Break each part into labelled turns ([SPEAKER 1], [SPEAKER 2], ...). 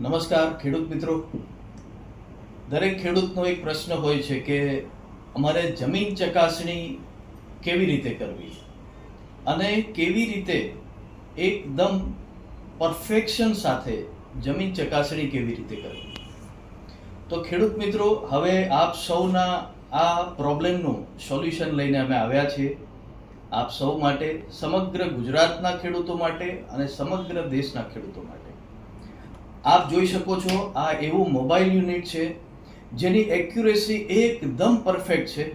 [SPEAKER 1] નમસ્કાર, ખેડૂત મિત્રો. દરેક ખેડૂતનો એક પ્રશ્ન હોય છે કે અમારે જમીન ચકાસણી કેવી રીતે કરવી? અને કેવી રીતે એકદમ પરફેક્શન સાથે જમીન ચકાસણી કેવી રીતે કરવી? તો ખેડૂત મિત્રો, હવે આપ સૌના આ પ્રોબ્લેમનું સોલ્યુશન લઈને અમે આવ્યા છીએ. આપ સૌ માટે, સમગ્ર ગુજરાતના ખેડૂતો માટે અને સમગ્ર દેશના ખેડૂતો માટે. આપ જોઈ શકો છો, આ એવું મોબાઈલ યુનિટ છે, જેની એક્યુરેસી એકદમ પરફેક્ટ છે.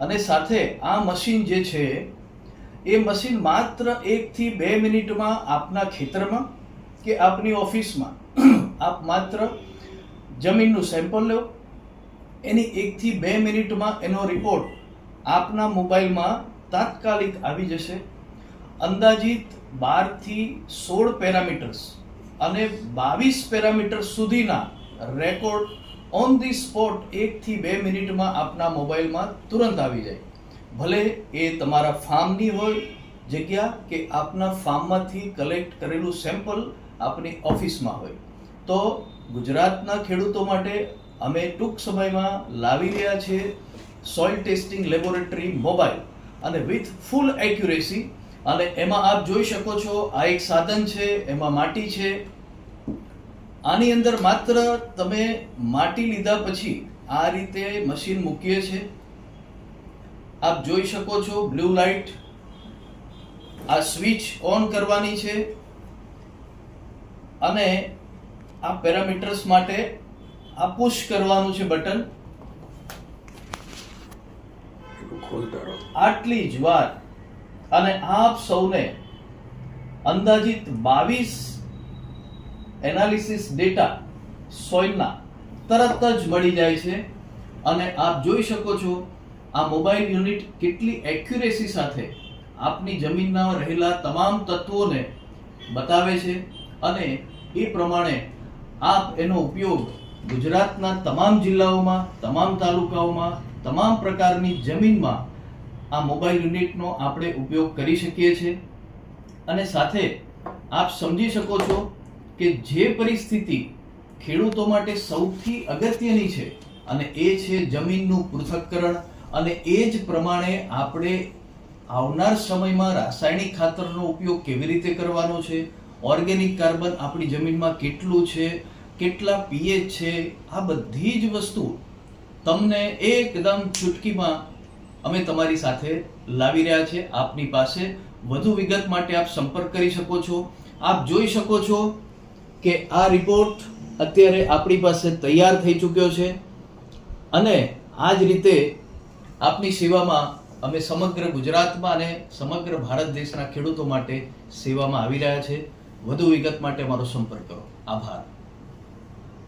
[SPEAKER 1] અને સાથે આ મશીન જે છે, એ મશીન માત્ર એકથી બે મિનિટમાં આપના ખેતરમાં કે આપની ઓફિસમાં? આપ માત્ર જમીનનું સેમ્પલ લો, એની એકથી બે મિનિટમાં એનો રિપોર્ટ આપના મોબાઈલમાં તાત્કાલિક આવી જશે. અંદાજિત બારથી સોળ પેરામીટર્સ. અને બાવીસ પેરામીટર સુધીના રેકોર્ડ ઓન ધી સ્પોટ એકથી બે મિનિટમાં આપના મોબાઈલમાં તુરંત આવી જાય. ભલે એ તમારા ફાર્મની હોય, જગ્યા કે આપના ફાર્મમાંથી કલેક્ટ કરેલું સેમ્પલ આપની ઓફિસમાં હોય. તો ગુજરાતના ખેડૂતો માટે અમે ટૂંક સમયમાં લાવી રહ્યા છીએ સોઇલ ટેસ્ટિંગ લેબોરેટરી મોબાઈલ અને વિથ ફૂલ એક્યુરેસી અને એમાં આપ જોઈ શકો છો આ એક સાધન છે એમાં માટી છે. આની અંદર માત્ર તમે માટી લીધા પછી આ રીતે મશીન મૂકીએ છે. આપ જોઈ શકો છો બ્લુ લાઇટ આ સ્વિચ ઓન કરવાની છે. અને આ પેરામીટર્સ માટે આ પુશ કરવાનું છે બટન. આટલી જ વાર અને આપ સૌને અંદાજિત બાવીસ એનાલિસિસ ડેટા સોઇલના તરત જ મળી જાય છે. અને આપ જોઈ શકો છો, આ મોબાઈલ યુનિટ કેટલી એક્યુરેસી સાથે આપની જમીનના રહેલા તમામ તત્વોને બતાવે છે અને એ પ્રમાણે આપ એનો ઉપયોગ ગુજરાતના તમામ જિલ્લાઓમાં, તમામ તાલુકાઓમાં, તમામ પ્રકારની જમીનમાં આ મોબાઈલ યુનિટનો આપણે ઉપયોગ કરી શકીએ છીએ. અને સાથે આપ સમજી શકો છો કે જે પરિસ્થિતિ ખેડૂતો માટે સૌથી અગત્યની છે અને એ છે જમીનનું પૃથક્કરણ અને એ જ પ્રમાણે આપણે આવનાર સમયમાં રાસાયણિક ખાતરનો ઉપયોગ કેવી રીતે કરવાનો છે, ઓર્ગેનિક કાર્બન આપણી જમીનમાં કેટલું છે, કેટલા પીએચ છે, આ બધી જ વસ્તુ તમને એકદમ ચૂટકીમાં અમે તમારી સાથે લાવી રહ્યા છે આપની પાસે વધુ વિગત માટે આપ સંપર્ક કરી શકો છો. આપ જોઈ શકો છો કે આ રિપોર્ટ અત્યારે આપણી પાસે તૈયાર થઈ ચૂક્યો છે અને આ જ રીતે આપની સેવામાં અમે સમગ્ર ગુજરાતમાં અને સમગ્ર ભારત દેશના ખેડૂતો માટે સેવામાં આવી રહ્યા છે. વધુ વિગત માટે મારો સંપર્ક કરો. આભાર.